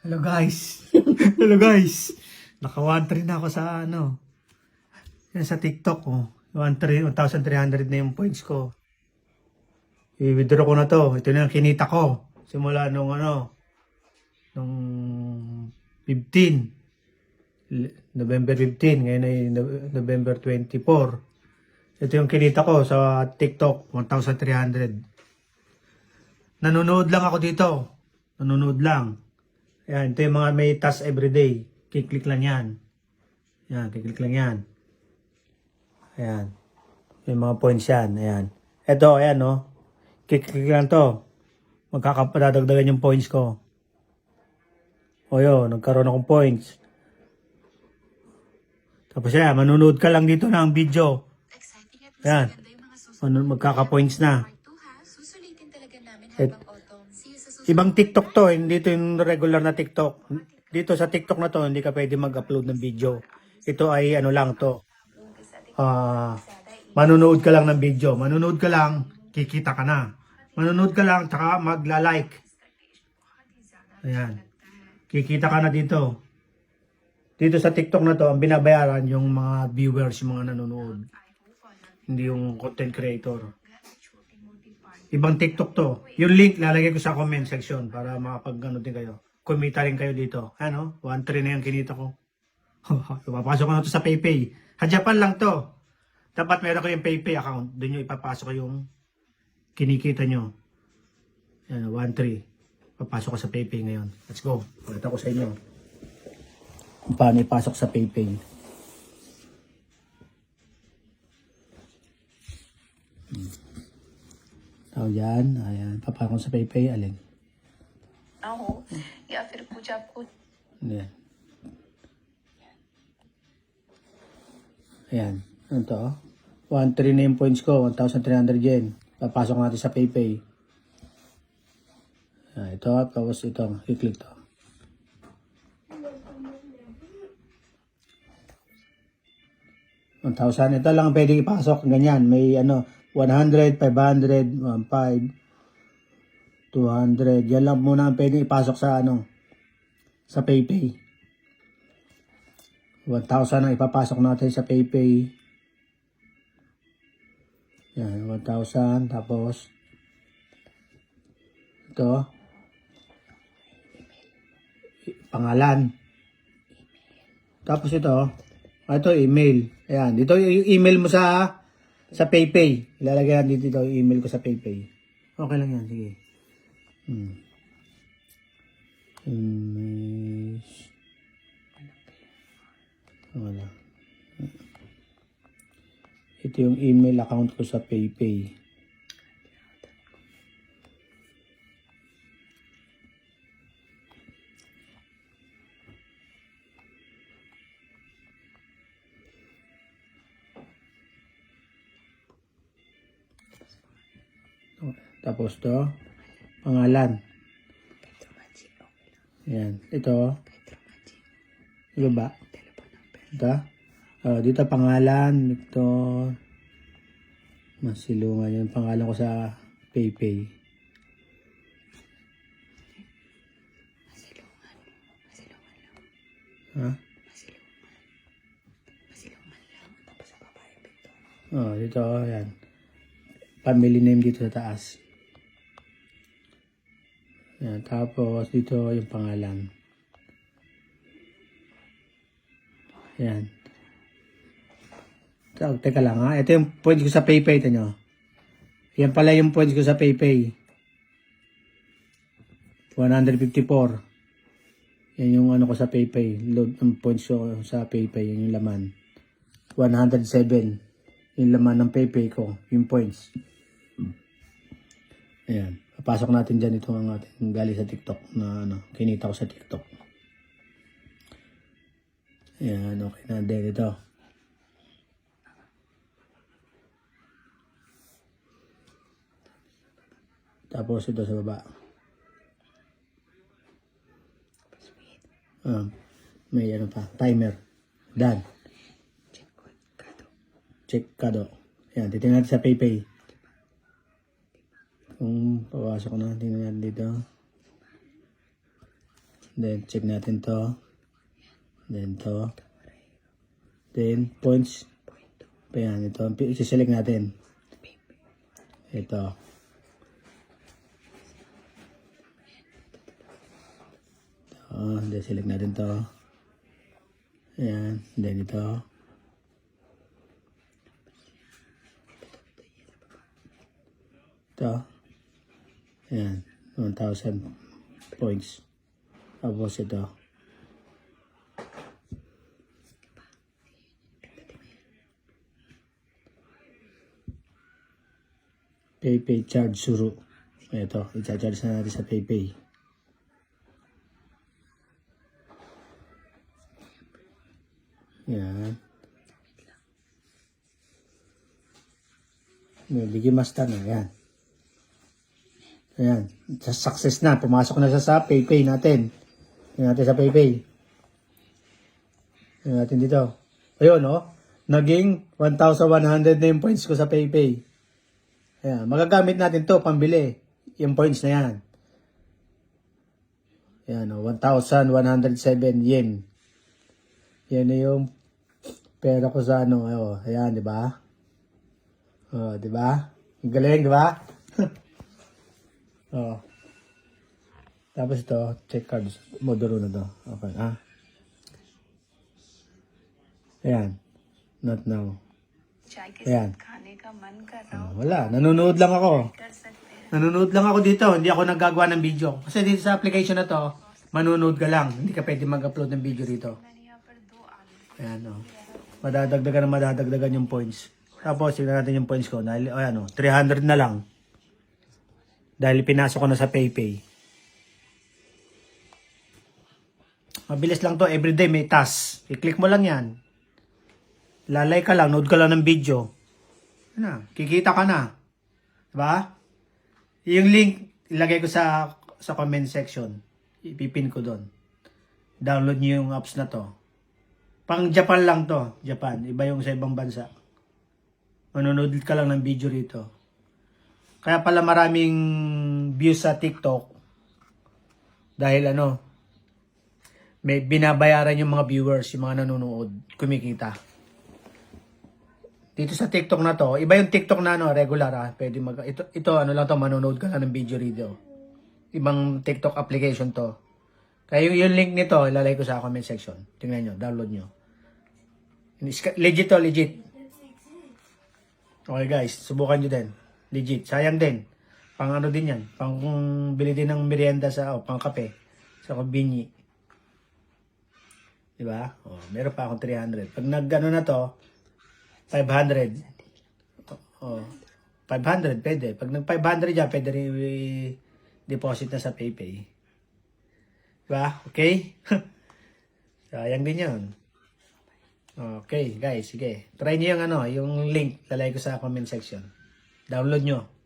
Hello guys. Hello guys. Naka 1.3 na ako sa ano. Sa TikTok oh. 1.3 1,300 na yung points ko. I-withdraw ko na to. Ito na yung kinita ko. Simula nung ano. Nung 15. L- November 15. Ngayon ay No- November 24. Ito yung kinita ko sa TikTok. 1,300. Nanonood lang ako dito. Nanonood lang. Ayan, ito yung mga may task everyday. Kiklik lang yan. Ayan, kiklik lang yan. Ayan. Yung mga points yan. Ayan. Ito, ayan, no. Kiklik lang to. Magkakapadadagdagan yung points ko. O yun, nagkaroon akong points. Tapos yan, manunood ka lang dito ng video. Exciting at Yan. mas Ibang TikTok to, hindi to yung regular na TikTok. Dito sa TikTok na to, hindi ka pwede mag-upload ng video. Ito ay ano lang to. Ah, manunood ka lang ng video. Manunood ka lang, kikita ka na. Manunood ka lang, tsaka magla-like. Ayan. Kikita ka na dito. Dito sa TikTok na to, ang binabayaran yung mga viewers, yung mga nanonood. Hindi yung content creator. Ibang TikTok to. Yung link lalagay ko sa comment section para makapag ano din kayo. Kumita rin kayo dito. Ano? 1.3 na yung kinita ko. Papasok ko na to sa PayPay. Sa Japan lang to. Dapat meron kayong PayPay account. Doon nyo ipapasok ko yung kinikita nyo. Yan, 1.3. Papasok ko sa PayPay ngayon. Let's go. Pakita ko sa inyo. Paano ipasok sa PayPay. Tawag yan. Ayan. Papasok ko sa PayPay. Alin? हो या फिर कुछ आपको Ayan. Ayan. Ano to? 1.3 na yung points ko. 1,300 yen. Papasok natin sa PayPay. Ah, ito. Tapos ito. I-click to. One thousand. Ito lang ang pwedeng ipasok. Ganyan. May ano, 100, 500, 1,500, 200. Yan lang muna ang pwedeng ipasok sa ano, sa PayPay. 1,000 ang ipapasok natin sa PayPay. Yan, 1,000. Tapos, ito, pangalan. Tapos ito, ito email. Ayan, dito yung email mo sa sa PayPay. Ilalagay natin dito yung email ko sa PayPay. Okay lang yan, sige. Hmm. Image. Wala. Ito yung email account ko sa PayPay. Tapos to, pangalan. Yan. Ito. Ito ba? Ito. Oh, dito pangalan. Ito. Masilungan yung pangalan ko sa PayPay. Masilungan. Masilungan lang. Ha? Masilungan. Masilungan lang. Tapos sa babae Victor. Oh, dito. Yan. Family name dito sa taas. Yan. Tapos dito yung pangalan. Yan. So, teka lang ha. Ito yung points ko sa PayPay. Ito nyo. Yan pala yung points ko sa PayPay. 154. Yan yung ano ko sa PayPay. Load ng points ko sa PayPay. Yan yung laman. 107. Yung laman ng PayPay ko. Yung points. Ayan. Papasok natin dyan ito ang ating galing sa TikTok na ano, kinita ko sa TikTok. Ayan, okay na din ito. Tapos ito sa baba. Ah, may ano pa, timer. Done. Check. Kado. Ayan, titingnan natin sa PayPay. Kung papasok na, tingnan natin dito. Then, check natin to. Then, to. Then, points. Ayan, ito. Isi-select natin. Ito. Ito. Then, select natin to. Ayan. Then, ito. Ito. Ayan. 1,000 points. Tapos ito. PayPay charge suru. Ito, i-charge na natin sa PayPay. Yan. May bigyan master na. Yan. Ayan. Success na. Pumasok na siya sa PayPay natin. Tingnan natin sa PayPay. Tingnan natin dito. Ayun, oh. Naging 1,100 na yung points ko sa PayPay. Ayan. Magagamit natin to pambili. Yung points na yan. Ayan, oh. 1,107 yen. Yan na yung pera ko sa ano. Oh, ayan, di ba? Oh, di ba? Ang galing, di ba? Oo. Tapos ito, check cards. Modoro na to. Okay, ah. Ayan. Not now. Ayan. Ah, wala. Nanonood lang ako. Nanonood lang ako dito. Hindi ako nagagawa ng video. Kasi dito sa application na to, manonood ka lang. Hindi ka pwede mag-upload ng video dito. Ayan, oh. Madadagdagan na madadagdagan yung points. Tapos, tignan natin yung points ko. Dahil, ayan, oh, 300 na lang. Dahil pinasok ko na sa PayPay. Mabilis lang to. Everyday may task. I-click mo lang yan. Lalay ka lang. Nood ka lang ng video. Ano kikita ka na. Diba? Yung link, ilagay ko sa sa comment section. Ipipin ko doon. Download niyo yung apps na to. Pang Japan lang to. Japan. Iba yung sa ibang bansa. Manonood ka lang ng video rito. Kaya pala maraming views sa TikTok. Dahil ano, may binabayaran yung mga viewers, yung mga nanonood, kumikita. Dito sa TikTok na to, iba yung TikTok na ano, regular ah. Pwede mag, ito, ito ano lang to, manonood ka lang ng video rito. Ibang TikTok application to. Kaya yung, yung link nito, ilalagay ko sa comment section. Tingnan nyo, download nyo. Legit to, legit. Okay guys, subukan nyo din. Legit. Sayang din. Pang ano din yan. Pang bili din ng merienda sa, o pang kape. Sa kubinyi. Diba? O, meron pa akong 300. Pag nag ano na to, 500. O, 500 pwede. Pag nag 500 dyan, pwede rin i-deposit na sa PayPay. Diba? Okay? Sayang din yun. Okay, guys, sige. Try niyo yung ano, yung link, lalagay ko sa comment section. Download nyo.